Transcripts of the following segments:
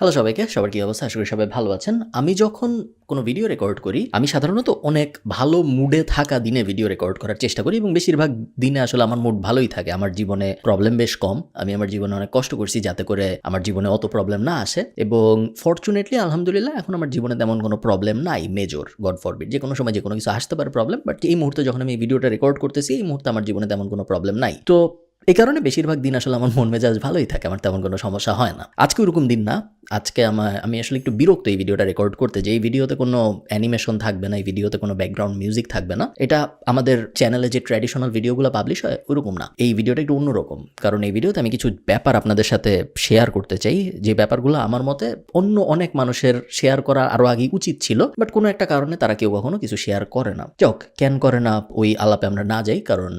Hello সবাইকে, সবার কি অবস্থা? আশা করি সবাই ভালো আছেন। আমি যখন কোনো ভিডিও রেকর্ড করি, আমি সাধারণত অনেক ভালো মুডে থাকা দিনে ভিডিও রেকর্ড করার চেষ্টা করি এবং বেশিরভাগ দিনে আসলে আমার মুড ভালোই থাকে। আমার জীবনে প্রবলেম বেশ কম। আমি আমার জীবনে অনেক কষ্ট করছি যাতে করে আমার জীবনে অত প্রবলেম না আসে এবং ফর্চুনেটলি আলহামদুলিল্লাহ, এখন আমার জীবনে তেমন কোনো প্রবলেম নাই মেজর গড ফরবিট যে কোনো সময় যে কোনো কিছু আসতে পারে প্রবলেম বাট এই মুহূর্তে যখন আমি ভিডিওটা রেকর্ড করতেছি, এই মুহূর্তে আমার জীবনে তেমন কোনো প্রবলেম নাই। তো এই কারণে বেশিরভাগ দিন আসলে আমার মন মেজাজ ভালোই থাকে, আমার তেমন কোনো সমস্যা হয় না। আজকে ওরকম দিন না, আজকে আমার, আমি আসলে একটু বিরক্ত এই ভিডিওটা রেকর্ড করতে, যে এই ভিডিওতে কোনো অ্যানিমেশন থাকবে না, এই ভিডিওতে কোনো ব্যাকগ্রাউন্ড মিউজিক থাকবে না, এটা আমাদের চ্যানেলে যে ট্র্যাডিশনাল ভিডিওগুলো পাবলিশ হয়, ওরকম না। এই ভিডিওটা একটু অন্যরকম, কারণ এই ভিডিওতে আমি কিছু ব্যাপার আপনাদের সাথে শেয়ার করতে চাই, যে ব্যাপারগুলো আমার মতে অন্য অনেক মানুষের শেয়ার করা আরও আগে উচিত ছিল বাট কোনো একটা কারণে তারা কেউ কখনো কিছু শেয়ার করে না। চক কেন করে না, ওই আলাপে আমরা না যাই, কারণ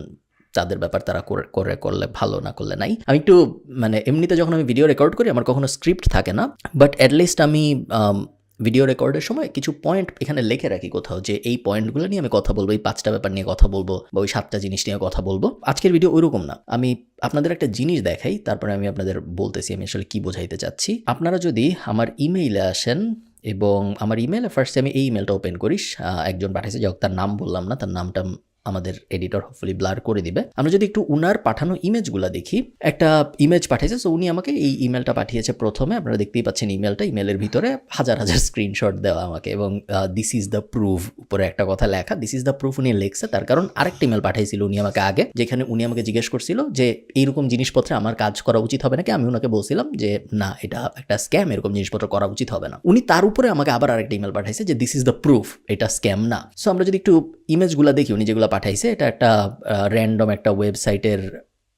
তাদের ব্যাপার তারা করে করে করলে ভালো, না করলে নাই। আমি একটু মানে এমনিতে যখন আমি ভিডিও রেকর্ড করি, আমার কখনো স্ক্রিপ্ট থাকে না। বাট অ্যাটলিস্ট আমি ভিডিও রেকর্ডের সময় কিছু পয়েন্ট এখানে লিখে রাখি কোথাও যে, এই পয়েন্টগুলো নিয়ে আমি কথা বলব, এই পাঁচটা ব্যাপার নিয়ে কথা বলব বা ওই সাতটা জিনিস নিয়ে কথা বলব। আজকের ভিডিও ওইরকম না। আমি আপনাদের একটা জিনিস দেখাই, তারপরে আমি আপনাদের বলতেছি আমি আসলে কি বোঝাইতে চাচ্ছি। আপনারা যদি আমার ইমেইলে আসেন এবং আমার ইমেলে ফার্স্টে আমি এই ইমেলটা ওপেন করিস একজন পাঠিয়েছে যাই তার নাম বললাম না, তার নামটা আমাদের এডিটর হপফুলি ব্লার করে দিবে। আমরা যদি একটু উনার পাঠানো ইমেজগুলো দেখি, একটা ইমেজ পাঠিয়েছে সো উনি আমাকে এই ইমেলটা পাঠিয়েছে প্রথমে। আপনারা দেখতেই পাচ্ছেন ইমেলটা ইমেলের ভিতরে হাজার হাজার স্ক্রিনশট দেওয়া আমাকে এবং দিস ইজ দ্য প্রুফ উপরে একটা কথা লেখা দিস ইজ দ্য প্রুফ উনি লিখছে, তার কারণ আরেকটা ইমেল পাঠিয়েছিল উনি আমাকে আগে, যেখানে উনি আমাকে জিজ্ঞেস করছিল যে, এইরকম জিনিসপত্রে আমার কাজ করা উচিত হবে নাকি? আমি ওনাকে বলছিলাম যে, না, এটা একটা স্ক্যাম এরকম জিনিসপত্র করা উচিত হবে না। উনি তার উপরে আমাকে আবার আরেকটা ইমেল পাঠাইছে যে দিস ইজ দ্য প্রুফ এটা স্ক্যাম না। সো আমরা যদি একটু ইমেজগুলো দেখি, উনি যেগুলো পাঠাইছে, এটা একটা র্যান্ডম একটা ওয়েবসাইটের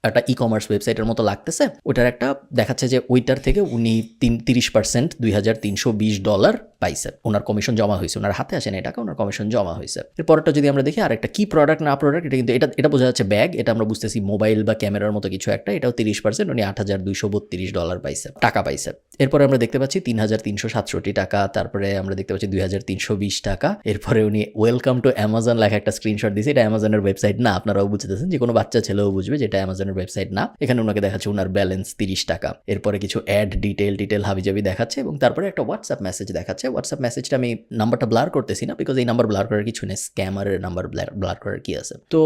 একটা ই কমার্স ওয়েবসাইটের মতো লাগতেছে। ওটার একটা দেখাচ্ছে যে ওইটার থেকে উনি তিন, তিরিশ পার্সেন্ট দুই হাজার তিনশো বিশ ডলার পাইছে, ওনার কমিশন জমা হয়েছে, ওনার হাতে আসেন এই টাকা, ওনার কমিশন জমা হয়েছে। এরপরটা যদি আমরা দেখি আর একটা কি প্রোডাক্ট না প্রোডাক্ট এটা কিন্তু, এটা এটা বোঝা যাচ্ছে ব্যাগ এটা আমরা বুঝতেছি মোবাইল বা ক্যামেরার মতো কিছু একটা, এটাও তিরিশ পার্সেন্ট উনি আট হাজার দুইশো বত্রিশ ডলার পাইছে, টাকা পাইছে। এরপরে আমরা দেখতে পাচ্ছি তিন হাজার তিনশো সাতষট্টি টাকা, তারপরে আমরা দেখতে পাচ্ছি দুই হাজার তিনশো বিশ টাকা, এরপরে উনি ওয়েলকাম টু অ্যামাজন লেখা একটা স্ক্রিনশট দিয়েছে, এটা অ্যামাজনের ওয়েবসাইট না, আপনারাও বুঝতেছেন যে কোনো বাচ্চা ছেলেও বুঝবে যেটা অ্যামাজনের ওয়েবসাইট না। এখানে ওনাকে দেখাচ্ছে ওনার ব্যালেন্স তিরিশ টাকা। এরপরে কিছু অ্যাড ডিটেল ডিটেল হাবিজাবি দেখাচ্ছে এবং তারপরে একটা হোয়াটসঅ্যাপ মেসেজ দেখাচ্ছে হোয়াটসঅ্যাপ মেসেজটা আমি নাম্বারটা ব্লার করতেছি না বিকজ এই নাম্বার ব্লার করার কিছু নেই স্ক্যামারের নাম্বার ব্লার করার কি আছে? তো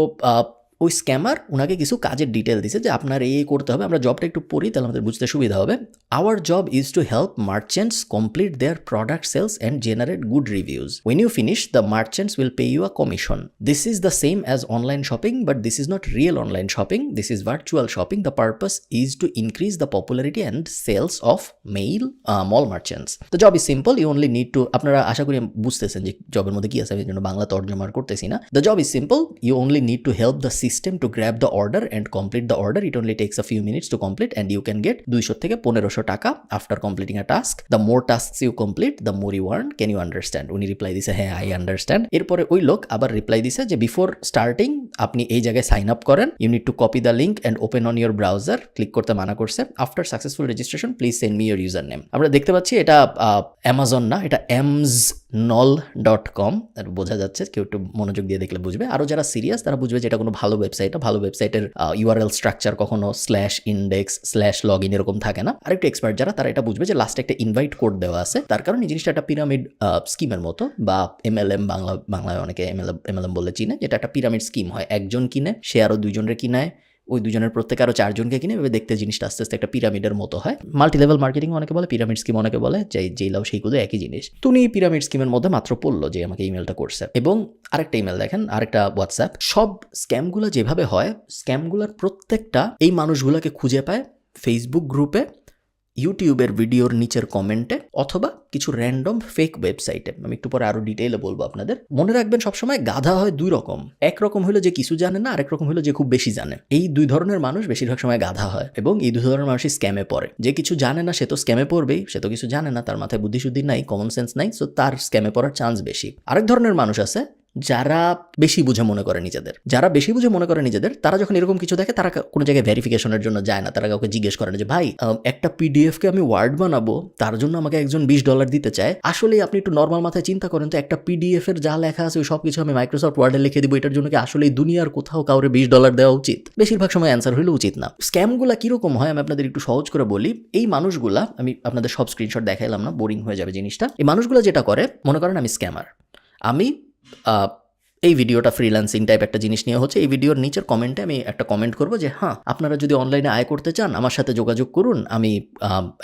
ওই স্ক্যামার ওনাকে কিছু কাজের ডিটেল দিছে যে আপনার এই করতে হবে, আমরা জবটা একটু পড়ি, তাহলে আমাদের বুঝতে সুবিধা হবে। Our job is to help merchants complete their product sales and generate good reviews when you finish the merchants will pay you a commission this is the same as online shopping but this is not real online shopping this is virtual shopping the purpose is to increase the popularity and sales of mail mall merchants the job is simple you only need to আপনারা আশা করি বুঝতেছেন যে জবের মধ্যে কি আছে, আমি জন্য বাংলা তর্জমার করতেছি না। The job is simple you only need to help the system to grab the order and complete the order it only takes a few minutes to complete and you can get দুইশো থেকে পনেরোশো টাকা after completing a task the more task you complete the more you earn can you understand উনি reply দিছে হ্যাঁ I understand এরপরে ওই লোক আবার রিপ্লাই দিছে যে বিফোর স্টার্টিং আপনি এই জায়গায় সাইন আপ করেন। You need to copy the link and open on your browser click করতে মানা করছে। After successful registration please send me your user name আমরা দেখতে পাচ্ছি এটা অ্যামাজন না, এটা এমস নল ডট কম বোঝা যাচ্ছে, কেউ একটু মনোযোগ দিয়ে দেখলে বুঝবে। আরও যারা সিরিয়াস তারা বুঝবে যে এটা কোনো ভালো ওয়েবসাইট ভালো ওয়েবসাইটের ইউআরএল স্ট্রাকচার কখনো slash index slash log in এরকম থাকে না। আর একটু এক্সপার্ট যারা, তারা এটা বুঝবে যে লাস্টে একটা ইনভাইট কোড দেওয়া আছে। তার কারণে এই জিনিসটা একটা পিরামিড স্কিমের মতো, বা এমএলএম বাংলা, বাংলায় অনেকে এমএলএম এমএলএম বলে চিনে, যেটা একটা পিরামিড স্কিম হয়। একজন কিনে, সে আরও দুইজনের কিনায় ওই দুজনের প্রত্যেকে আরও চারজনকে কিনে এভাবে দেখতে জিনিসটা আস্তে আস্তে একটা পিরামিডের মতো হয়। মাল্টি লেভেল মার্কেটিং অনেকে বলে পিরামিড স্কিম অনেকে বলে যে যেই লাভ সেইগুলো একই জিনিস। তুমি পিরামিড স্কিমের মধ্যে মাত্র পড়ল যে আমাকে ইমেলটা করছে। এবং আরেকটা ইমেল দেখেন, আরেকটা হোয়াটসঅ্যাপ সব স্ক্যামগুলো যেভাবে হয় স্ক্যামগুলোর প্রত্যেকটা এই মানুষগুলোকে খুঁজে পায় ফেসবুক গ্রুপে ইউটিউবের ভিডিওর নিচের কমেন্টে অথবা কিছু র্যান্ডম ফেক ওয়েবসাইটে আমি একটু পরে আরও ডিটেইলে বলব আপনাদের। মনে রাখবেন সবসময় গাধা হয় দুই রকম। এক রকম হলো যে কিছু জানে না, আরেক রকম হলো যে খুব বেশি জানে। এই দুই ধরনের মানুষ বেশিরভাগ সময় গাধা হয় এবং এই দুই ধরনের মানুষই স্ক্যামে পড়ে। যে কিছু জানে না, সে তো স্ক্যামে পড়বেই। সে তো কিছু জানে না, তার মাথায় বুদ্ধিশুদ্ধি নাই কমন সেন্স নাই সো তার স্ক্যামে পড়ার চান্স বেশি। আরেক ধরনের মানুষ আছে যারা বেশি বুঝে মনে করে নিজেদের। যারা বেশি বুঝে মনে করে নিজেদের, তারা যখন এরকম কিছু দেখে, তারা কোনো জায়গায় ভেরিফিকেশনের জন্য যায় না। তারা কাউকে জিজ্ঞেস করে যে, ভাই একটা পিডিএফকে আমি ওয়ার্ড বানাবো, তার জন্য আমাকে একজন বিশ ডলার দিতে চায়? আসলে আপনি একটু নর্মাল মাথায় চিন্তা করেন তো একটা পিডিএফ এর যা লেখা আছে, ওই সব কিছু আমি মাইক্রোসফট ওয়ার্ডে লিখে দিব, এটার জন্য কি আসলে দুনিয়ার কোথাও কাউরে বিশ ডলার দেওয়া উচিত? বেশিরভাগ সময় অ্যান্সার হইলে উচিত না। স্ক্যামগুলা কীরকম হয়, আমি আপনাদের একটু সহজ করে বলি। এই মানুষগুলা, আমি আপনাদের সব স্ক্রিনশট দেখাইলাম না বোরিং হয়ে যাবে জিনিসটা। এই মানুষগুলো যেটা করে, মনে করেন আমি স্ক্যামার আমি uh, এই ভিডিওটা ফ্রিল্যান্সিং টাইপ একটা জিনিস নিয়ে হচ্ছে, এই ভিডিওর নিচের কমেন্টে আমি একটা কমেন্ট করব যে হ্যাঁ আপনারা যদি অনলাইনে আয় করতে চান, আমার সাথে যোগাযোগ করুন, আমি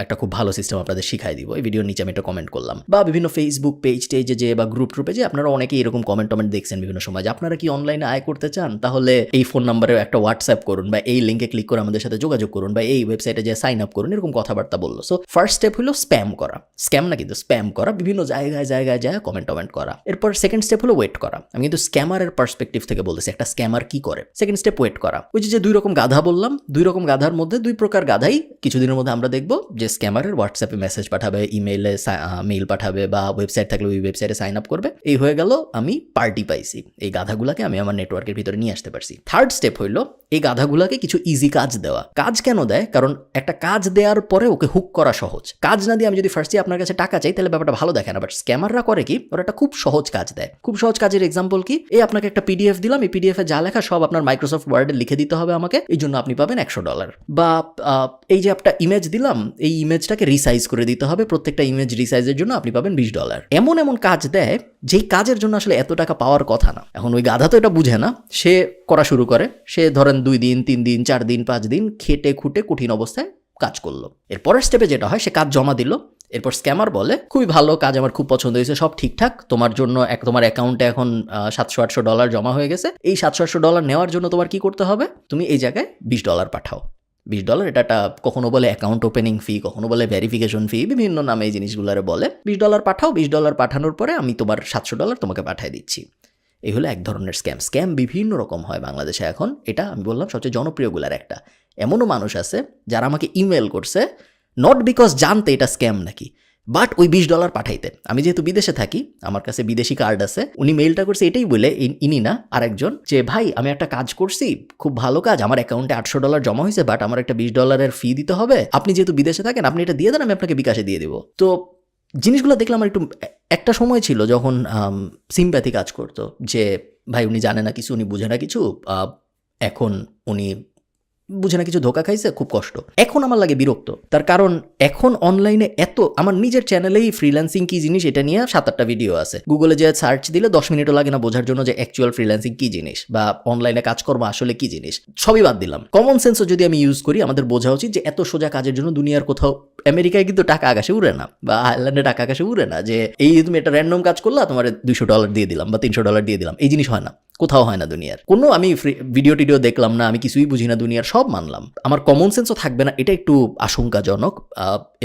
একটা খুব ভালো সিস্টেম আপনাদের শিখাই দিব। এই ভিডিওর নিচে আমি একটা কমেন্ট করলাম। বা বিভিন্ন ফেসবুক পেজ টেজে যে, বা গ্রুপ ট্রুপে যে, আপনারা অনেকেই এরকম কমেন্ট টমেন্ট দেখছেন বিভিন্ন সময় যে, আপনারা কি অনলাইনে আয় করতে চান? তাহলে এই ফোন নাম্বারে একটা হোয়াটসঅ্যাপ করুন বা এই লিঙ্কে ক্লিক করে আমাদের সাথে যোগাযোগ করুন বা এই ওয়েবসাইটে যে সাইন আপ করুন, এরকম কথাবার্তা বলল। সো ফার্স্ট স্টেপ হলো স্প্যাম করা। স্ক্যাম না কিন্তু স্প্যাম করা। বিভিন্ন জায়গায় জায়গায় যায় কমেন্ট টমেন্ট করা। এরপর সেকেন্ড স্টেপ হলো ওয়েট করা। আমি কিন্তু স্ক্যামারের পার্সপেক্টিভ থেকে বলতেছি, একটা স্ক্যামার কি করে? সেকেন্ড স্টেপ ওয়েট করা। ওই যে দুই রকম গাধা বললাম, দুই রকম গাধার মধ্যে দুই প্রকার গাধাই কিছুদিনের মধ্যে আমরা দেখব যে স্ক্যামারের হোয়াটসঅ্যাপে মেসেজ পাঠাবে ইমেইলে মেইল পাঠাবে বা ওয়েবসাইট থাকলে ওই ওয়েবসাইটে সাইন আপ করবে। এই হয়ে গেল আমি পার্টি পাইছি। এই গাধাগুলাকে আমি আমার নেটওয়ার্কের ভিতরে নিয়ে আসতে পারছি। থার্ড স্টেপ হইল এই গাধাগুলাকে কিছু ইজি কাজ দেওয়া। কাজ কেন দেয়? কারণ একটা কাজ দেওয়ার পরে ওকে হুক করা সহজ। কাজ না দিয়ে আমি যদি ফার্স্টে আপনার কাছে টাকা চাই, তাহলে ব্যাপারটা ভালো দেখে না। বাট স্ক্যামাররা করে কি? ওরা একটা খুব সহজ কাজ দেয়। খুব সহজ কাজের এক্সাম্পল কি? এই আপনাকে একটা পিডিএফ দিলাম, এই পিডিএফ যা লেখা সব আপনার মাইক্রোসফট ওয়ার্ডে লিখে দিতে হবে আমাকে, এই জন্য আপনি পাবেন একশো ডলার। বা এই যে একটা ইমেজ দিলাম, এই ইমেজটাকে রিসাইজ করে দিতে হবে, প্রত্যেকটা ইমেজ রিসাইজের জন্য আপনি পাবেন বিশ ডলার। এমন এমন কাজ দেয়, যেই কাজের জন্য আসলে এত টাকা পাওয়ার কথা না। এখন ওই গাধা তো এটা বুঝে না, সে করা শুরু করে, সে ধরেন দুই দিন, তিন দিন, চার দিন, পাঁচ দিন খেটে খুঁটে কঠিন অবস্থায় কাজ করল। এর পরের স্টেপে যেটা হয়, সে কাজ জমা দিল এরপর স্ক্যামার বলে, খুবই ভালো কাজ, আমার খুব পছন্দ হয়েছে, সব ঠিকঠাক। তোমার জন্য এক, তোমার অ্যাকাউন্টে এখন সাতশো আটশো ডলার জমা হয়ে গেছে। এই সাতশো আটশো ডলার নেওয়ার জন্য তোমার কি করতে হবে? তুমি এই জায়গায় বিশ ডলার পাঠাও। বিশ ডলার, এটা একটা কখনো বলে অ্যাকাউন্ট ওপেনিং ফি কখনো বলে ভেরিফিকেশন ফি বিভিন্ন নামে এই জিনিসগুলোরে বলে। বিশ ডলার পাঠাও, বিশ ডলার পাঠানোর পরে আমি তোমার সাতশো ডলার তোমাকে পাঠিয়ে দিচ্ছি। এই হলো এক ধরনের স্ক্যাম স্ক্যাম বিভিন্ন রকম হয় বাংলাদেশে এখন। এটা আমি বললাম সবচেয়ে জনপ্রিয়গুলার একটা। এমনও মানুষ আছে যারা আমাকে ইমেল করছে নট বিকজ জানতে এটা স্ক্যাম নাকি বাট ওই বিশ ডলার পাঠাইতে। আমি যেহেতু বিদেশে থাকি, আমার কাছে বিদেশি কার্ড আছে, উনি মেইলটা করছে, এটাই বলে ইন- না, আরেকজন, যে, ভাই, আমি একটা কাজ করছি, খুব ভালো কাজ, আমার অ্যাকাউন্টে আটশো ডলার জমা হয়েছে বাট আমার একটা বিশ ডলারের ফি দিতে হবে, আপনি যেহেতু বিদেশে থাকেন, আপনি এটা দিয়ে দেন, আমি আপনাকে বিকাশে দিয়ে দেবো। তো জিনিসগুলো দেখলাম একটু, একটা সময় ছিল যখন সিম্প্যাথি কাজ করতো, যে, ভাই, উনি জানে না কিছু, উনি বুঝে না কিছু এখন উনি বুঝে না, কিছু ধোকা খাইছে, খুব কষ্ট। এখন আমার লাগে বিরক্ত। তার কারণ, এখন অনলাইনে এত, আমার নিজের চ্যানেলেই ফ্রিল্যান্সিং কি জিনিস, এটা নিয়ে সাত আটটা ভিডিও আছে। গুগলে যে সার্চ দিলে দশ মিনিটও লাগে না বোঝার জন্য যে অ্যাকচুয়াল ফ্রিল্যান্সিং কি জিনিস বা অনলাইনে কাজকর্ম আসলে কি জিনিস। সবই বাদ দিলাম। কমন সেন্সও যদি আমি ইউজ করি, আমাদের বোঝা উচিত যে এত সোজা কাজের জন্য দুনিয়ার কোথাও আমেরিকায় কিন্তু টাকা আকাশে উড়ে না বা আয়ারল্যান্ডে টাকা আকাশে উড়ে না যে, এই তুমি একটা র্যান্ডম কাজ করলা, তোমার দুইশো ডলার দিয়ে দিলাম বা তিনশো ডলার দিয়ে দিলাম। এই জিনিস হয় না। কোথাও হয় না দুনিয়ার। কোনো আমি ভিডিও টিডিও দেখলাম না, আমি কিছুই বুঝি না দুনিয়ার, সব মানলাম। আমার কমন সেন্সও থাকবে না, এটা একটু আশঙ্কাজনক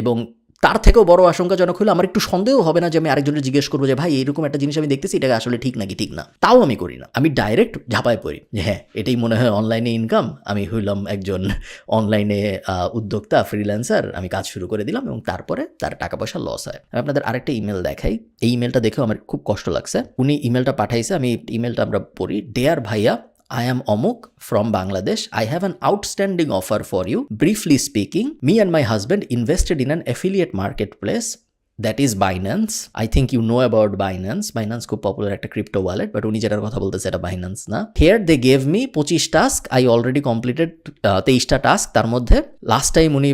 এবং তার থেকেও বড় আশঙ্কাজনক হলে, আমার একটু সন্দেহ হবে না যে আমি আরেকজনের জিজ্ঞেস করব যে, ভাই, এরকম একটা জিনিস আমি দেখতেছি, এটা আসলে ঠিক নাকি ঠিক না? তাও আমি করি না। আমি ডাইরেক্ট ঝাঁপায় পড়ি যে হ্যাঁ এটাই মনে হয় অনলাইনে ইনকাম আমি হইলাম একজন অনলাইনে উদ্যোক্তা ফ্রিল্যান্সার আমি কাজ শুরু করে দিলাম এবং তারপরে তার টাকা পয়সা লস হয়। আমি আপনাদের আরেকটা ইমেল দেখাই। এই ইমেলটা দেখেও আমার খুব কষ্ট লাগছে। উনি ইমেলটা পাঠাইছে, আমি ইমেলটা আমরা পড়ি ডেয়ার ভাইয়া I am Omuk from Bangladesh. I have an outstanding offer for you. Briefly speaking, me and my husband invested in an affiliate marketplace that is Binance. I think you know about Binance. Binance খুব popular একটা crypto wallet but উনি যেটার কথা বলতেছে এটা Binance না here they gave me পঁচিশ task I already completed তেইশটা টাস্ক তার মধ্যে লাস্ট টাইম উনি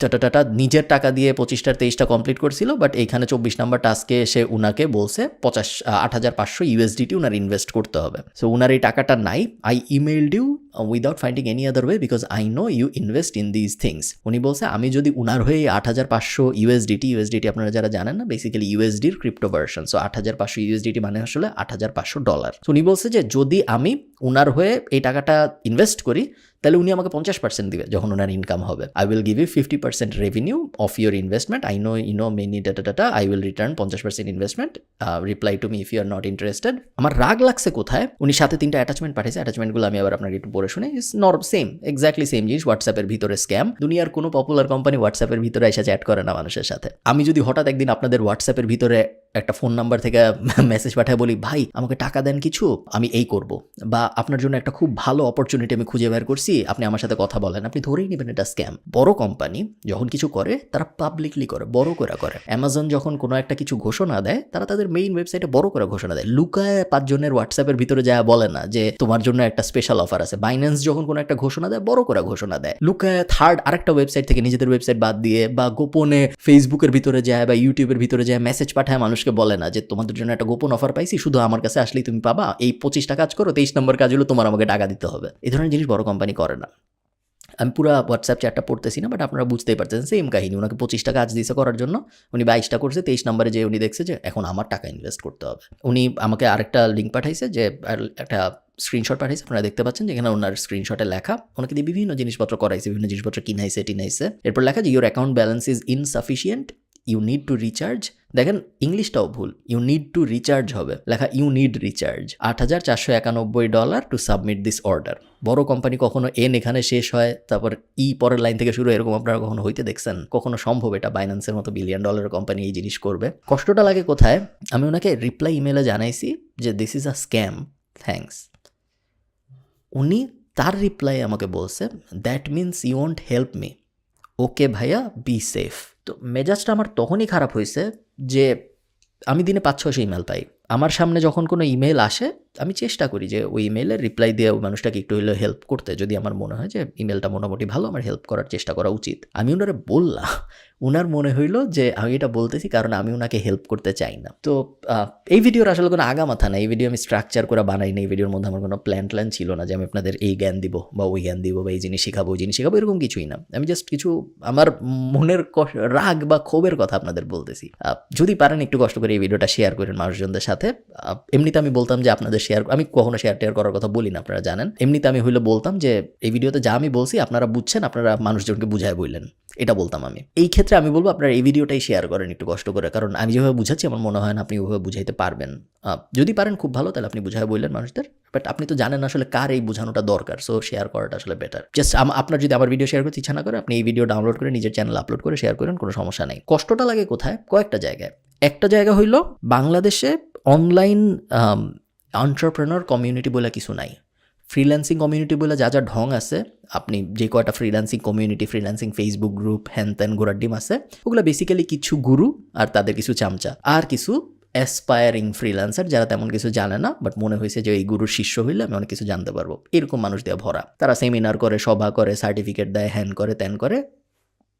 টাটা নিজের টাকা দিয়ে পঁচিশটার তেইশটা কমপ্লিট করছিল বাট এইখানে চব্বিশ নাম্বার টাস্কে এসে উনাকে বলছে, পঁচাশ আট হাজার পাঁচশো ইউএসডিটি উনার ইনভেস্ট করতে হবে। সো উনার এই টাকাটা নাই। I emailed you without finding any other way because I know you invest in these things উনি বলছে, আমি যদি উনার হয়ে আট হাজার পাঁচশো ইউএসডিটি ইউএসডিটি আপনারা যারা জানেন না বেসিক্যালি ইউএসডির ক্রিপ্টো ভার্সন সো আট হাজার পাঁচশো ইউএসডিটি মানে আসলে আট হাজার পাঁচশো ডলার উনি বলছে যে, যদি আমি উনার হয়ে এই টাকাটা ইনভেস্ট করি তাহলে উনি আমাকে পঞ্চাশ পার্সেন্ট দিবে যখন ওনার ইনকাম হবে। I will give you fifty percent revenue of your investment I know you know many data data I will return পঞ্চাশ percent investment reply to me if you are not interested আমার রাগ লাগছে কোথায়? উনি সাথে তিনটা attachment পাঠিয়েছে অ্যাটাচমেন্টগুলো আমি আবার আপনাকে একটু পড়ে শুনে। ইস নর সেম এক্স্যাক্টলি সেম জিনিস হোয়াটসঅ্যাপের ভিতরে স্ক্যাম দুনিয়ার কোনো পপুলার কোম্পানি হোয়াটসঅ্যাপের ভিতরে এসে চ্যাট করে না মানুষের সাথে। আমি যদি হঠাৎ একদিন আপনাদের হোয়াটসঅ্যাপের ভিতরে একটা ফোন নাম্বার থেকে মেসেজ পাঠায় বলি, ভাই, আমাকে টাকা দেন কিছু? আমি এই করব। বা, আপনার জন্য একটা খুব ভালো অপরচুনিটি আমি খুঁজে বের করছি আপনি আমার সাথে কথা বলেন, আপনি ধরেই নেবেন এটা স্ক্যাম বড় কোম্পানি যখন কিছু করে, তারা পাবলিকলি করে, বড় করে করে। অ্যামাজন যখন কোনো একটা কিছু ঘোষণা দেয়, তারা তাদের মেইন ওয়েবসাইটে বড় করে ঘোষণা দেয়। লুকায় পাঁচজনের হোয়াটসঅ্যাপের ভিতরে যায় বলে না যে, তোমার জন্য একটা স্পেশাল অফার আছে। বাইন্যান্স যখন কোনো একটা ঘোষণা দেয়, বড় করে ঘোষণা দেয়। লুকায় থার্ড আরেকটা ওয়েবসাইট থেকে নিজেদের ওয়েবসাইট বাদ দিয়ে বা গোপনে ফেসবুকের ভিতরে যায় বা ইউটিউবের ভিতরে যায় মেসেজ পাঠায় মানুষকে বলে না যে, তোমাদের জন্য একটা গোপন অফার পাইছি, শুধু আমার কাছে আসলেই তুমি পাবা। এই পঁচিশটা কাজ করো, তেইশ নম্বর কাজ হলো তোমার আমাকে টাকা দিতে হবে। এই ধরনের জিনিস বড় কোম্পানি করে। না। আমি পুরো হোয়াটসঅ্যাপ চ্যাটটা পড়তেছি না বাট আপনারা বুঝতেই পারতেছেন সেম কাহিনী। ওনাকে পঁচিশটা কাজ দিয়েছে করার জন্য, উনি বাইশটা করছে, তেইশ নম্বরে যে উনি দেখছে যে এখন আমার টাকা ইনভেস্ট করতে হবে। উনি আমাকে আরেকটা লিঙ্ক পাঠাইছে যে একটা স্ক্রিনশট পাঠাইছে, আপনারা দেখতে পাচ্ছেন যেখানে ওনার স্ক্রিনশটে লেখা, ওনাকে দিয়ে বিভিন্ন জিনিসপত্র করাইছে, বিভিন্ন জিনিসপত্র কিনাইছে, টিনাইছে। এরপর লেখা যে your account balance is insufficient you need to recharge দেখেন, ইংলিশটাও ভুল। ইউ নিড টু রিচার্জ হবে। লেখা ইউ নিড রিচার্জ আট হাজার চারশো একানব্বই dollar to submit this order বড় কোম্পানি কখনো এন এখানে শেষ হয়, তারপর ই পরের লাইন থেকে শুরু এরকম আপনারা কখনো হইতে দেখছেন? কখনো সম্ভব এটা? বাইন্যান্সের মতো বিলিয়ন ডলারের কোম্পানি এই জিনিস করবে। কষ্টটা লাগে কোথায়? আমি ওনাকে রিপ্লাই ইমেলে জানাইছি যে this is a scam thanks উনি তার রিপ্লাই আমাকে বলছে that means you won't help me okay ভাইয়া বি সেফ তো মেজাজটা আমার তখনই খারাপ হয়েছে যে আমি দিনে পাঁচ ছশো ইমেল পাই। আমার সামনে যখন কোনো ইমেল আসে আমি চেষ্টা করি যে ওই ইমেলের রিপ্লাই দিয়ে ওই মানুষটাকে একটু হলেও হেল্প করতে। যদি আমার মনে হয় যে ইমেলটা মোটামুটি ভালো, আমার হেল্প করার চেষ্টা করা উচিত। আমি ওনারে বললাম ওনার মনে হইল যে আমি এটা বলতেছি কারণ আমি ওনাকে হেল্প করতে চাই না। তো এই ভিডিওর আসলে কোনো আগামাথা না এই ভিডিও আমি স্ট্রাকচার করে বানাই না এই ভিডিওর মধ্যে আমার কোনো প্ল্যান ট্ল্যান ছিল না যে আমি আপনাদের এই জ্ঞান দিব বা ওই জ্ঞান দিব বা এই জিনিস শেখাবো, ওই জিনিস শেখাবো, এরকম কিছুই না। আমি জাস্ট কিছু আমার মনের রাগ বা ক্ষোভের কথা আপনাদের বলতেছি। যদি পারেন একটু কষ্ট করে এই ভিডিওটা শেয়ার করেন মানুষজনদের সাথে। এমনিতে আমি বলতাম যে আপনাদের শেয়ার আমি কখনো শেয়ার টেয়ার করার কথা বলি না আপনারা জানেন। এমনিতে আমি হইলে বলতাম যে, এই ভিডিওতে যা আমি বলছি, আপনারা বুঝছেন, আপনারা মানুষজনকে বুঝায় বললেন। এটা বলতাম আমি। এই ক্ষেত্রে আমি বলব, আপনারা এই ভিডিওটাই শেয়ার করেন, একটু কষ্ট করে। কারণ আমি যেভাবে বুঝাচ্ছি, আমার মনে হয় না আপনি ওইভাবে বুঝাইতে পারবেন। যদি পারেন, খুব ভালো, তাহলে আপনি বুঝায় বললেন মানুষদের। বাট আপনি তো জানেন আসলে কার এই বোঝানোটা দরকার সো শেয়ার করাটা আসলে বেটার জাস্ট আপনার যদি আমার ভিডিও শেয়ার করতে ইচ্ছা না করে, আপনি এই ভিডিও ডাউনলোড করে নিজের চ্যানেল আপলোড করে শেয়ার করেন, কোনো সমস্যা নেই। কষ্টটা লাগে কোথায়? কয়েকটা জায়গায়। একটা জায়গা হইল, বাংলাদেশে অনলাইন অন্টারপ্রেনার কমিউনিটি বলে কিছু নাই। ফ্রিল্যান্সিং কমিউনিটি বলে যা যা ঢং আছে, আপনি যে কয়টা freelancing community freelancing Facebook group হ্যান ত্যান ঘোরার ডিম আছে, ওগুলো বেসিক্যালি কিছু গুরু আর তাদের কিছু চামচা। আর কিছু অ্যাসপায়ারিং ফ্রিল্যান্সার যারা তেমন কিছু জানে না বাট মনে হয়েছে যে এই গুরুর শিষ্য হইলে আমি অনেক কিছু জানতে পারব। এরকম মানুষ দিয়ে ভরা। তারা সেমিনার করে, সভা করে সার্টিফিকেট দেয় হ্যান করে, ত্যান করে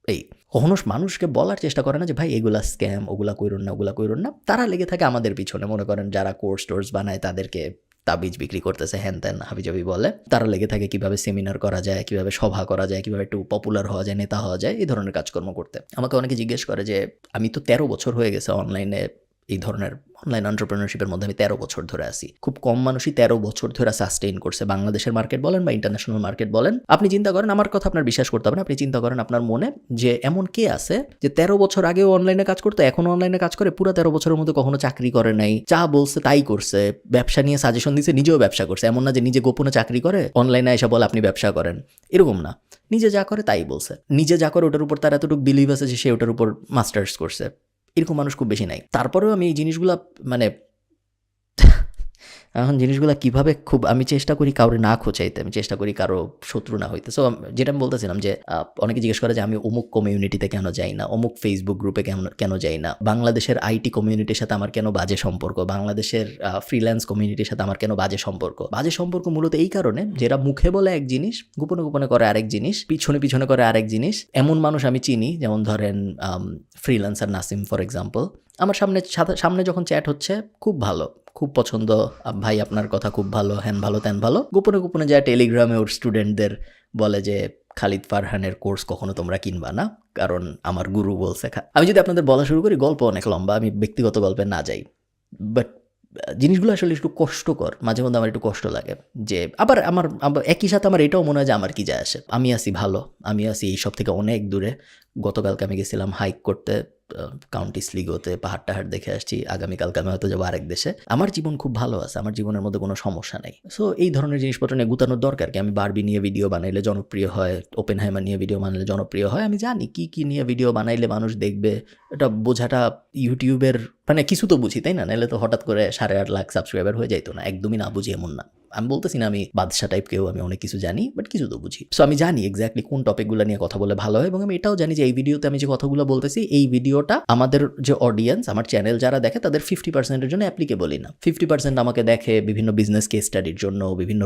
এই কখনো মানুষকে বলার চেষ্টা করে না যে, ভাই, এগুলা স্ক্যাম ওগুলা কইরুন না, ওগুলা কইরুন না। তারা লেগে থাকে আমাদের পিছনে। মনে করেন যারা কোর্স টোর্স বানায়, তাদেরকে তাবিজ বিক্রি করতেছে, হ্যান ত্যান, হাবিজাবি বলে। তারা লেগে থাকে কীভাবে সেমিনার করা যায়, কীভাবে সভা করা যায়, কীভাবে একটু পপুলার হওয়া যায়, নেতা হওয়া যায়, এই ধরনের কাজকর্ম করতে। আমাকে অনেকে জিজ্ঞেস করে যে, আমি তো তেরো বছর হয়ে গেছে অনলাইনে এই ধরনের অনলাইন অন্টারপ্রেনারশিপের মধ্যে আমি তেরো বছর ধরে আছি। খুব কম মানুষই তেরো বছর ধরে সাস্টেইন করছে। বাংলাদেশের মার্কেট বলেন বা ইন্টারন্যাশনাল মার্কেট বলেন। আপনি চিন্তা করেন, আমার কথা আপনার বিশ্বাস করতে হবে না। আপনি চিন্তা করেন আপনার মনে যে এমন কে আছে যে তেরো বছর আগেও অনলাইনে কাজ করতো এখনও অনলাইনে কাজ করে, পুরো তেরো বছরের মধ্যে কখনো চাকরি করে নাই। যা বলছে তাই করছে। ব্যবসা নিয়ে সাজেশন দিছে, নিজেও ব্যবসা করছে। এমন না যে নিজে গোপনে চাকরি করে অনলাইনে এসে বলে আপনি ব্যবসা করেন। এরকম না। নিজে যা করে তাই বলছে। নিজে যা করে ওটার উপর তার এতটুকু বিলিভ আছে যে সে ওটার উপর মাস্টার্স করছে। এরকম মানুষ খুব বেশি নাই। তারপরেও আমি এই জিনিসগুলা মানে এখন জিনিসগুলো কীভাবে খুব, আমি চেষ্টা করি কাউরে না খোঁচাইতে, আমি চেষ্টা করি কারও শত্রু না হইতে। সো যেটা আমি বলতেছিলাম যে অনেকে জিজ্ঞেস করে যে, আমি অমুক কমিউনিটিতে কেন যাই না? অমুক ফেসবুক গ্রুপে কেন কেন যাই না? বাংলাদেশের আইটি কমিউনিটির সাথে আমার কেন বাজে সম্পর্ক? বাংলাদেশের ফ্রিল্যান্স কমিউনিটির সাথে আমার কেন বাজে সম্পর্ক? বাজে সম্পর্ক মূলত এই কারণে যেটা মুখে বলে এক জিনিস, গোপনে গোপনে করে আরেক জিনিস, পিছনে পিছনে করে আরেক জিনিস। এমন মানুষ আমি চিনি, যেমন ধরেন ফ্রিল্যান্সার নাসিম ফর এক্সাম্পল আমার সামনে সামনে যখন চ্যাট হচ্ছে, খুব ভালো। খুব পছন্দ। ভাই আপনার কথা খুব ভালো, হ্যান ভালো, ত্যান ভালো। গোপনে গোপনে যায় টেলিগ্রামে ওর স্টুডেন্টদের বলে যে, খালিদ ফারহানের কোর্স কখনো তোমরা কিনবা না, কারণ আমার গুরু বলছে আমি যদি আপনাদের বলা শুরু করি, গল্প অনেক লম্বা, আমি ব্যক্তিগত গল্পে না যাই। বাট জিনিসগুলো আসলে একটু কষ্টকর, মাঝে মধ্যে আমার একটু কষ্ট লাগে। যে, আবার আমার একই সাথে আমার এটাও মনে হয় যে, আমার কি যায় আসে? আমি আছি ভালো, আমি আছি এইসব থেকে অনেক দূরে। গতকালকে আমি গেছিলাম হাইক করতে। কাউন্টি স্লিগোতে পাহাড় টাহাড় দেখে আসছি, আগামীকালকে আমি হয়তো যাব আরেক দেশে। আমার জীবন খুব ভালো আছে, আমার জীবনের মধ্যে কোনো সমস্যা নেই। সো এই ধরনের জিনিসপত্র নিয়ে গুতানোর দরকার কি? আমি বারবি নিয়ে ভিডিও বানাইলে জনপ্রিয় হয় ওপেন হাইমা নিয়ে ভিডিও বানাইলে জনপ্রিয় হয়? আমি জানি কি কি নিয়ে ভিডিও বানাইলে মানুষ দেখবে, এটা বোঝাটা ইউটিউবের মানে কিছু তো বুঝি, তাই না? নাহলে তো হঠাৎ করে সাড়ে আট লাখ সাবস্ক্রাইবার হয়ে যাইতো না। একদমই না বুঝি এমন না। আমি বলতেছি না আমি বাদশা টাইপ কেউ, আমি অনেক কিছু জানি বাট কিছু তো বুঝি। সো আমি জানি এক্স্যাক্টলি কোন টপিকগুলো নিয়ে কথা বলে ভালো হয়, এবং আমি এটাও জানি যে এই ভিডিওতে আমি যে কথাগুলো বলতেছি, এই ভিডিওটা আমাদের যে অডিয়েন্স আমার চ্যানেল যারা দেখে, তাদের ফিফটি পার্সেন্টের জন্য অ্যাপ্লিকেবলই না। ফিফটি পার্সেন্ট আমাকে দেখে বিভিন্ন বিজনেস কেস স্টাডির জন্য, বিভিন্ন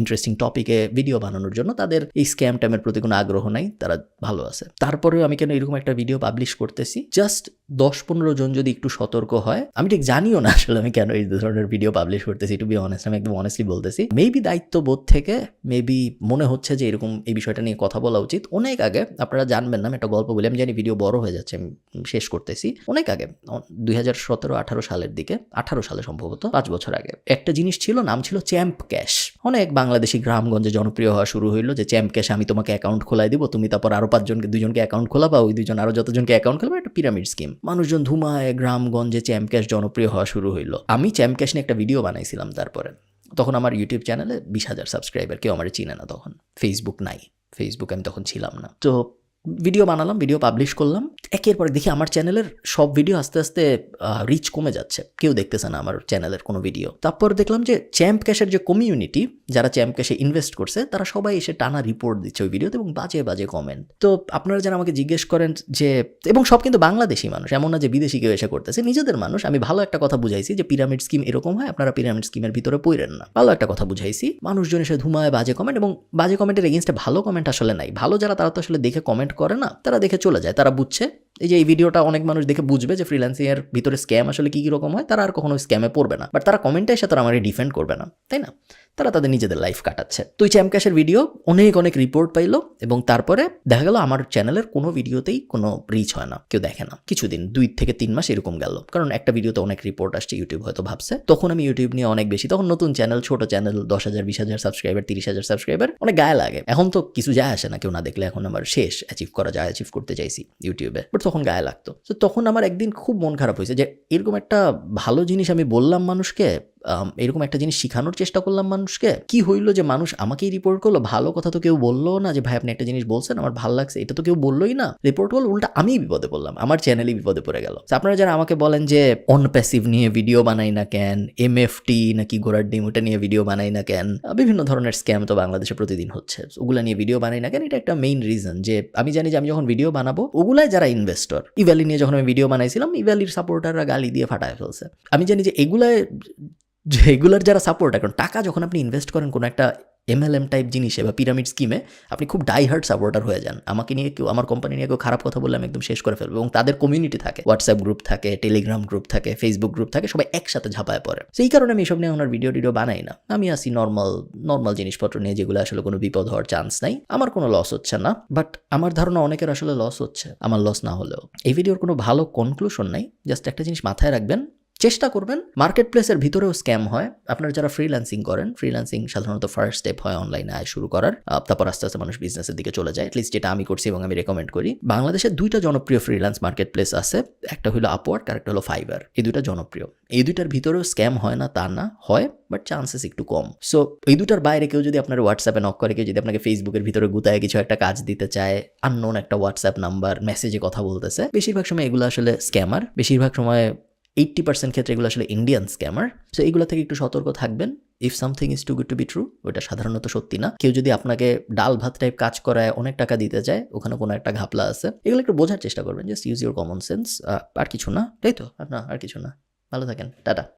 ইন্টারেস্টিং টপিকে ভিডিও বানানোর জন্য, তাদের এই স্ক্যাম ট্যামের প্রতি কোনো আগ্রহ নাই, তারা ভালো আছে। তারপরেও আমি কেন এরকম একটা ভিডিও পাবলিশ করতেছি? জাস্ট দশ পনেরো জন যদি একটু সতর্ক হয়, আমি ঠিক জানিও না আসলে আমি কেন এই ধরনের ভিডিও পাবলিশ করতেছি টু বি অনেস্ট আমি একদম অনেস্টলি বলতেছি। মেবি দায়িত্ববোধ থেকে মেবি মনে হচ্ছে যে এরকম এই বিষয়টা নিয়ে কথা বলা উচিত। অনেক আগে, আপনারা জানবেন না, আমি একটা গল্প বলি, আমি জানি ভিডিও বড় হয়ে যাচ্ছে, আমি শেষ করতেছি। অনেক আগে দুই হাজার সতেরো আঠারো সালের দিকে, আঠারো সালে সম্ভবত, পাঁচ বছর আগে, একটা জিনিস ছিল, নাম ছিল চ্যাম্প ক্যাশ অনেক বাংলাদেশি গ্রামগঞ্জে জনপ্রিয় হওয়া শুরু হইল যে চ্যাম্প ক্যাশ আমি তোমাকে অ্যাকাউন্ট খোলাই দিব, তুমি তারপর আরও পাঁচজনকে, দুজনকে অ্যাকাউন্ট খোলাবা, ওই দুজন আরও যতজনকে অ্যাকাউন্ট খোলাবা, একটা পিরামিড স্কিম মানুষজন ধুমায়, গ্রামগঞ্জে চ্যাম্পক্যাশ জনপ্রিয় হওয়া শুরু হইল। আমি চ্যাম্প ক্যাশ নিয়ে একটা ভিডিও বানাইছিলাম তারপরে। তখন আমার ইউটিউব চ্যানেলে বিশ হাজার সাবস্ক্রাইবার কেউ আমার চিনে না তখন। ফেসবুক নাই। ফেসবুক আমি তখন ছিলাম না। তো ভিডিও বানালাম ভিডিও পাবলিশ করলাম। একের পর দেখি আমার চ্যানেলের সব ভিডিও আস্তে আস্তে রিচ কমে যাচ্ছে। কেউ দেখতেছে না আমার চ্যানেলের কোনো ভিডিও তারপর দেখলাম যে চ্যাম্প ক্যাশের যে কমিউনিটি যারা চ্যাম্প ক্যাশে ইনভেস্ট করছে, তারা সবাই এসে টানা রিপোর্ট দিচ্ছে ওই ভিডিওতে এবং বাজে বাজে কমেন্ট তো আপনারা যারা আমাকে জিজ্ঞেস করেন যে, এবং সব কিন্তু বাংলাদেশি মানুষ, এমন না যে বিদেশি কেউ এসে করতেছে, নিজেদের মানুষ, আমি ভালো একটা কথা বুঝাইছি যে পিরামিড স্কিম এরকম হয়, আপনারা পিরামিড স্কিমের ভিতরে পড়েন না। ভালো একটা কথা বুঝাইছি। মানুষজন এসে ধুমায় বাজে কমেন্ট এবং বাজে কমেন্টের এগেনস্টে ভালো কমেন্ট আসলে নাই। ভালো যারা, তারা তো আসলে দেখে কমেন্ট করে না, তারা দেখে চলে যায়, তারা বুঝছে। এই যে এই ভিডিওটা অনেক মানুষ দেখে বুঝবে যে ফ্রিল্যান্সিং এর ভিতরে স্ক্যাম আসলে কি কি রকম হয়, তারা আর কখনো স্ক্যামে পড়বে না। বাট তারা কমেন্টে এসে তারা আমার ডিফেন্ড করবে না, তাই না? তারা তাদের নিজেদের লাইফ কাটাচ্ছে। তো চ্যাম্প ক্যাশের ভিডিও অনেক অনেক রিপোর্ট পাইলো এবং তারপরে দেখা গেল আমার চ্যানেলের কোনো ভিডিওতেই কোনো রিচ হয় না, কেউ দেখে না। কিছুদিন, দুই থেকে তিন মাস এরকম গেল। কারণ একটা ভিডিওতে অনেক রিপোর্ট আসছে ইউটিউব হয়তো ভাবছে। তখন আমি ইউটিউব নিয়ে অনেক বেশি, তখন নতুন চ্যানেল ছোট চ্যানেল দশ হাজার, বিশ হাজার সাবস্ক্রাইবার তিরিশ হাজার সাবস্ক্রাইবার অনেক গায়ে লাগে। এখন তো কিছু যায় আসে না, কেউ না দেখলে এখন আমার শেষ অ্যাচিভ করা যায় অ্যাচিভ করতে চাইছি ইউটিউবে বাট তখন গায়ে লাগতো। তো তখন আমার একদিন খুব মন খারাপ হয়েছে যে এরকম একটা ভালো জিনিস আমি বললাম মানুষকে এরকম একটা জিনিস শেখানোর চেষ্টা করলাম মানুষকে। কি হইল যে মানুষ আমাকেই রিপোর্ট করল? ভালো কথা তো কেউ বলল না যে, ভাই, আপনি একটা জিনিস বলছেন, আমার ভালো লাগছে। এটা তো কেউ বললোই না। রিপোর্ট করল, উল্টা আমি বিপদে পড়লাম। আমার চ্যানেলই বিপদে পড়ে গেল। আপনারা যারা আমাকে বলেন যে অন প্যাসিভ নিয়ে ভিডিও বানাই না কেন? এম এফ টি নাকি গোড়ার ডিম, ওটা নিয়ে ভিডিও বানাই না কেন? বিভিন্ন ধরনের স্ক্যাম তো বাংলাদেশে প্রতিদিন হচ্ছে। ওগুলা নিয়ে ভিডিও বানাই না কেন? এটা একটা মেইন রিজন যে, আমি জানি যে, আমি যখন ভিডিও বানাবো ওগুলাই যারা ইনভেস্টর ইভ্যালি নিয়ে যখন আমি ভিডিও বানাইছিলাম ইভ্যালির সাপোর্টাররা গালি দিয়ে ফাটায় ফেলছে। আমি জানি যে, এগুলায় যে এগুলার যারা সাপোর্ট এখন টাকা যখন আপনি ইনভেস্ট করেন কোনো একটা এমএলএম টাইপ জিনিসে বা পিরামিড স্কিমে আপনি খুব ডাই হার্ট সাপোর্টার হয়ে যান। আমাকে নিয়ে কেউ, আমার কোম্পানি নিয়ে কেউ খারাপ কথা বললে আমি একদম শেষ করে ফেলব এবং তাদের কমিউনিটি থাকে। হোয়াটসঅ্যাপ গ্রুপ থাকে টেলিগ্রাম গ্রুপ থাকে ফেসবুক গ্রুপ থাকে, সবাই একসাথে ঝাঁপায় পড়ে। সেই কারণে আমি এসব নিয়ে ওনার ভিডিও টিডিও বানাই না। আমি আসি নর্মাল নর্মাল জিনিসপত্র নিয়ে যেগুলো আসলে কোনো বিপদ হওয়ার চান্স নাই। আমার কোনো লস হচ্ছে না বাট আমার ধারণা অনেকের আসলে লস হচ্ছে। আমার লস না হলেও। এই ভিডিওর কোনো ভালো কনক্লুশন নাই। জাস্ট একটা জিনিস মাথায় রাখবেন চেষ্টা করবেন মার্কেট প্লেসের ভিতরেও স্ক্যাম হয়। আপনারা যারা ফ্রিল্যান্সিং করেন ফ্রিল্যান্সিং সাধারণত ফার্স্ট স্টেপ হয় অনলাইনে আয় শুরু করার। তারপর আস্তে আস্তে মানুষ বিজনেসের দিকে চলে যায়। অ্যাটলিস্ট যেটা আমি করছি এবং আমি রেকমেন্ড করি। বাংলাদেশে দুইটা জনপ্রিয় ফ্রিল্যান্স মার্কেট প্লেস আছে। একটা হলো আপওয়ার্ক আর একটা হলো ফাইবার এই দুইটা জনপ্রিয়। এই দুইটার ভিতরেও স্ক্যাম হয় না, তা না, হয় বাট চান্সেস একটু কম। সো এই দুটার বাইরে কেউ যদি আপনার হোয়াটসঅ্যাপে নক করে, কেউ যদি আপনাকে ফেসবুকের ভিতরে গুতায় কিছু একটা কাজ দিতে চায় আননোন একটা হোয়াটসঅ্যাপ নাম্বার মেসেজে কথা বলতেছে, বেশিরভাগ সময় এগুলো আসলে স্ক্যামার বেশিরভাগ সময় এইট্টি পার্সেন্ট ক্ষেত্রে এগুলো আসলে ইন্ডিয়ান স্ক্যামার সো এইগুলো থেকে একটু সতর্ক থাকবেন। If something is too good to be true ওটা সাধারণত সত্যি না। কেউ যদি আপনাকে ডাল ভাত টাইপ কাজ করায়, অনেক টাকা দিতে চায়, ওখানে কোনো একটা ঘাপলা আছে। এগুলো একটু বোঝার চেষ্টা করবেন। Just use your common sense আর কিছু না। তাই তো? না, আর কিছু না। ভালো থাকেন। টাটা।